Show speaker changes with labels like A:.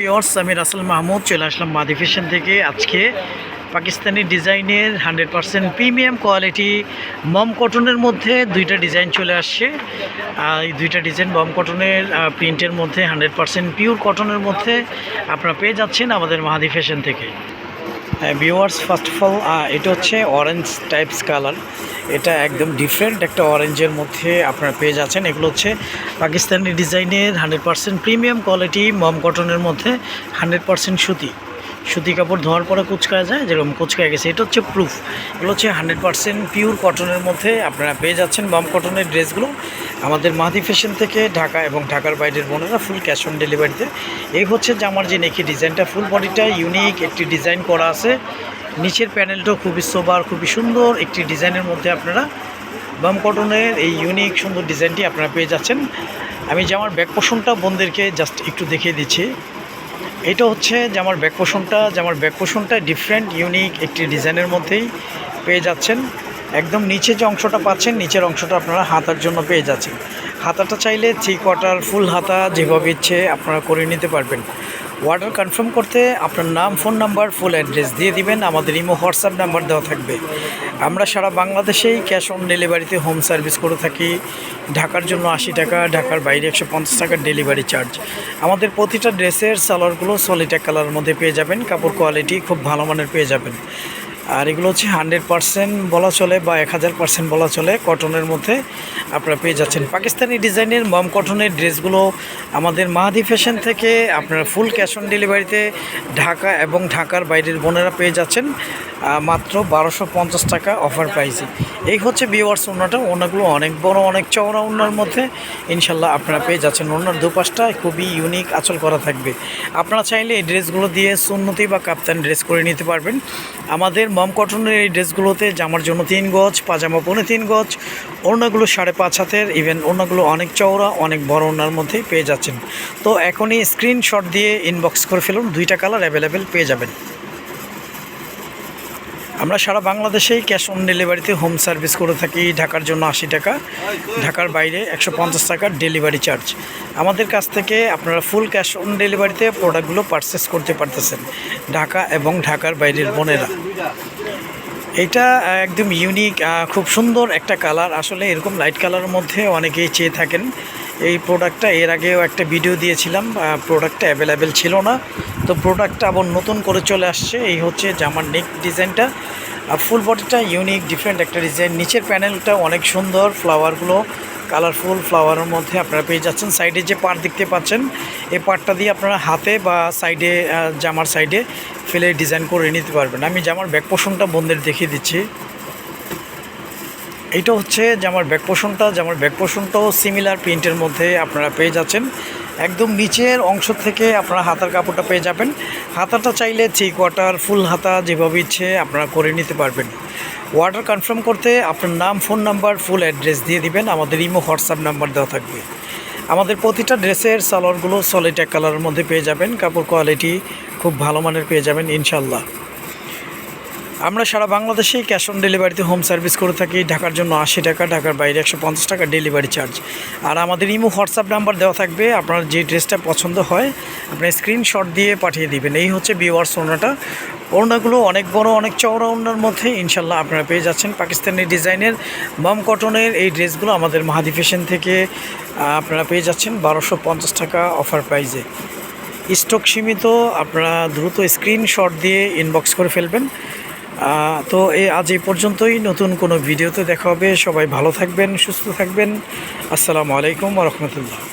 A: বিওর্স আমি রাসেল মাহমুদ, চলে আসলাম মাদি ফ্যাশন থেকে। আজকে পাকিস্তানি ডিজাইনের হান্ড্রেড পারসেন্ট প্রিমিয়াম কোয়ালিটি মম কটনের মধ্যে দুইটা ডিজাইন চলে আসছে। এই দুইটা ডিজাইন মম কটনের প্রিন্টের মধ্যে হান্ড্রেড পারসেন্ট পিওর কটনের মধ্যে আপনারা পেয়ে যাচ্ছেন আমাদের মাহাদি ফ্যাশন থেকে। ভিউয়ার্স ফার্স্ট অফ অল এটা হচ্ছে অরেঞ্জ টাইপস কালার এটা একদম ডিফারেন্ট একটা অরেঞ্জের মধ্যে আপনারা পেয়ে যাচ্ছেন। এগুলো হচ্ছে পাকিস্তানি ডিজাইনের হান্ড্রেড পারসেন্ট প্রিমিয়াম কোয়ালিটি মম কটনের মধ্যে হান্ড্রেড পারসেন্ট সুতি। সুতি কাপড় ধোয়ার পরে কুচকায় যায়, যেরকম কুচকায় গেছে। এটা হচ্ছে প্রুফ এগুলো হচ্ছে হান্ড্রেড পারসেন্ট পিওর কটনের মধ্যে আপনারা পেয়ে যাচ্ছেন মম কটনের ড্রেসগুলো আমাদের মাহাদি ফ্যাশন থেকে ঢাকা এবং ঢাকার বাইরের বোনেরা ফুল ক্যাশ অন ডেলিভারিতে এই হচ্ছে জামার যে নেকি ডিজাইনটা ফুল বডিটা ইউনিক একটি ডিজাইন করা আছে। নিচের প্যানেলটাও খুবই সোবার খুবই সুন্দর একটি ডিজাইনের মধ্যে আপনারা বাম কটনের এই ইউনিক সুন্দর ডিজাইনটি আপনারা পেয়ে যাচ্ছেন। আমি জামার ব্যাক পোষণটা বোনদেরকে জাস্ট একটু দেখিয়ে দিচ্ছি। এটা হচ্ছে জামার ব্যাক পোষণটা জামার ব্যাক পোষণটা ডিফারেন্ট ইউনিক একটি ডিজাইনের মধ্যেই পেয়ে যাচ্ছেন। একদম নিচে যে অংশটা পাচ্ছেন, নিচের অংশটা আপনারা হাতার জন্য পেয়ে যাচ্ছেন। হাতাটা চাইলে থ্রি কোয়ার্টার ফুল হাতা যেভাবে ইচ্ছে আপনারা করে নিতে পারবেন। অর্ডার কনফার্ম করতে আপনার নাম ফোন নাম্বার ফুল অ্যাড্রেস দিয়ে দিবেন। আমাদের ইমো হোয়াটসঅ্যাপ নাম্বার দেওয়া থাকবে। আমরা সারা বাংলাদেশেই ক্যাশ অন ডেলিভারিতে হোম সার্ভিস করে থাকি। ঢাকার জন্য আশি টাকা, ঢাকার বাইরে একশো পঞ্চাশ টাকার ডেলিভারি চার্জ আমাদের প্রতিটা ড্রেসের সালোয়ারগুলো সলিড এক কালারের মধ্যে পেয়ে যাবেন। কাপড় কোয়ালিটি খুব ভালো মানের পেয়ে যাবেন। আর এগুলো হচ্ছে হান্ড্রেড পারসেন্ট বলা চলে বা এক হাজার পারসেন্ট বলা চলে কটনের মধ্যে আপনারা পেয়ে যাচ্ছেন। পাকিস্তানি ডিজাইনের মম কটনের ড্রেসগুলো আমাদের মাহাদি ফ্যাশন থেকে আপনারা ফুল ক্যাশ অন ডেলিভারিতে ঢাকা এবং ঢাকার বাইরের বোনেরা পেয়ে যাচ্ছেন মাত্র বারোশো পঞ্চাশ টাকা অফার প্রাইসে। এই হচ্ছে বিওয়ার্স ওনাটা ওনাগুলো অনেক বড়, অনেক চওড়া ওনার মধ্যে ইনশাল্লাহ আপনারা পেয়ে যাচ্ছেন। ওনার দুপাশটা খুবই ইউনিক আঁচল করা থাকবে। আপনারা চাইলে এই ড্রেসগুলো দিয়ে সুন্নতি বা কাপ্তান ড্রেস করে নিতে পারবেন। আমাদের মম কটনের এই ড্রেসগুলোতে জামার জন্য তিন গজ, পাজামা পৌনে তিন গজ ওড়নাগুলো সাড়ে পাঁচ হাতের ইভেন ওড়নাগুলো অনেক চওড়া, অনেক বড় ওড়নার মধ্যেই পেয়ে যাচ্ছেন তো এখনই স্ক্রিনশট দিয়ে ইনবক্স করে ফেলুন, দুইটা কালার অ্যাভেলেবেল পেয়ে যাবেন। আমরা সারা বাংলাদেশেই ক্যাশ অন ডেলিভারিতে হোম সার্ভিস করে থাকি ঢাকার জন্য আশি টাকা, ঢাকার বাইরে একশো পঞ্চাশ টাকার ডেলিভারি চার্জ আমাদের কাছ থেকে আপনারা ফুল ক্যাশ অন ডেলিভারিতে প্রোডাক্টগুলো পারচেস করতে পারতেছেন, ঢাকা এবং ঢাকার বাইরের বোনেরা। এটা একদম ইউনিক খুব সুন্দর একটা কালার আসলে এরকম লাইট কালারের মধ্যে অনেকেই চেয়ে থাকেন। এই প্রোডাক্টটা এর আগেও একটা ভিডিও দিয়েছিলাম প্রোডাক্টটা অ্যাভেলেবেল ছিল না। তো প্রোডাক্টটা আবার নতুন করে চলে আসছে। এই হচ্ছে জামার নেক ডিজাইনটা আর ফুল বডিটা ইউনিক ডিফারেন্ট একটা ডিজাইন নিচের প্যানেলটা অনেক সুন্দর ফ্লাওয়ারগুলো কালারফুল ফ্লাওয়ারের মধ্যে আপনারা পেয়ে যাচ্ছেন। সাইডে যে পার দেখতে পাচ্ছেন, এই পারটা দিয়ে আপনারা হাতে বা সাইডে জামার সাইডে ফেলে ডিজাইন করে নিতে পারবেন। আমি জামার ব্যাক পোষণটা বন্ধের দেখিয়ে দিচ্ছি। এইটা হচ্ছে জামার ব্যাক পোষণটা। জামার ব্যাক পোষণটাও সিমিলার প্রিন্টের মধ্যে আপনারা পেয়ে যাচ্ছেন। একদম নিচের অংশ থেকে আপনারা হাতার কাপড়টা পেয়ে যাবেন। হাতাটা চাইলে থ্রি কোয়ার্টার ফুল হাতা যেভাবে ইচ্ছে আপনারা করে নিতে পারবেন। অর্ডার কনফার্ম করতে আপনার নাম ফোন নাম্বার ফুল অ্যাড্রেস দিয়ে দিবেন। আমাদের ইমো হোয়াটসঅ্যাপ নাম্বার দেওয়া থাকবে। আমাদের প্রতিটা ড্রেসের সালোয়ারগুলো সলিড এক কালারের মধ্যে পেয়ে যাবেন। কাপড় কোয়ালিটি খুব ভালো মানের পেয়ে যাবেন ইনশাল্লাহ আমরা সারা বাংলাদেশেই ক্যাশ অন ডেলিভারিতে হোম সার্ভিস করে থাকি। ঢাকার জন্য আশি টাকা, ঢাকার বাইরে একশো পঞ্চাশ টাকা ডেলিভারি চার্জ আর আমাদের ইমো হোয়াটসঅ্যাপ নাম্বার দেওয়া থাকবে। আপনার যে ড্রেসটা পছন্দ হয়, আপনি স্ক্রিনশট দিয়ে পাঠিয়ে দিবেন। এই হচ্ছে বিওয়ার্স ওনাটা। ওড়নাগুলো অনেক বড়, অনেক চওড়া ওড়নার মধ্যে ইনশাল্লাহ আপনারা পেয়ে যাচ্ছেন। পাকিস্তানি ডিজাইনের মম কটনের এই ড্রেসগুলো আমাদের মাহাদি ফ্যাশন থেকে আপনারা পেয়ে যাচ্ছেন বারোশো পঞ্চাশ টাকা অফার প্রাইজে স্টক সীমিত, আপনারা দ্রুত স্ক্রিনশট দিয়ে ইনবক্স করে ফেলবেন। তো এই আজ এই পর্যন্তই, নতুন কোনো ভিডিওতে দেখা হবে। সবাই ভালো থাকবেন, সুস্থ থাকবেন। আসসালামু আলাইকুম রহমতুল্লাহ।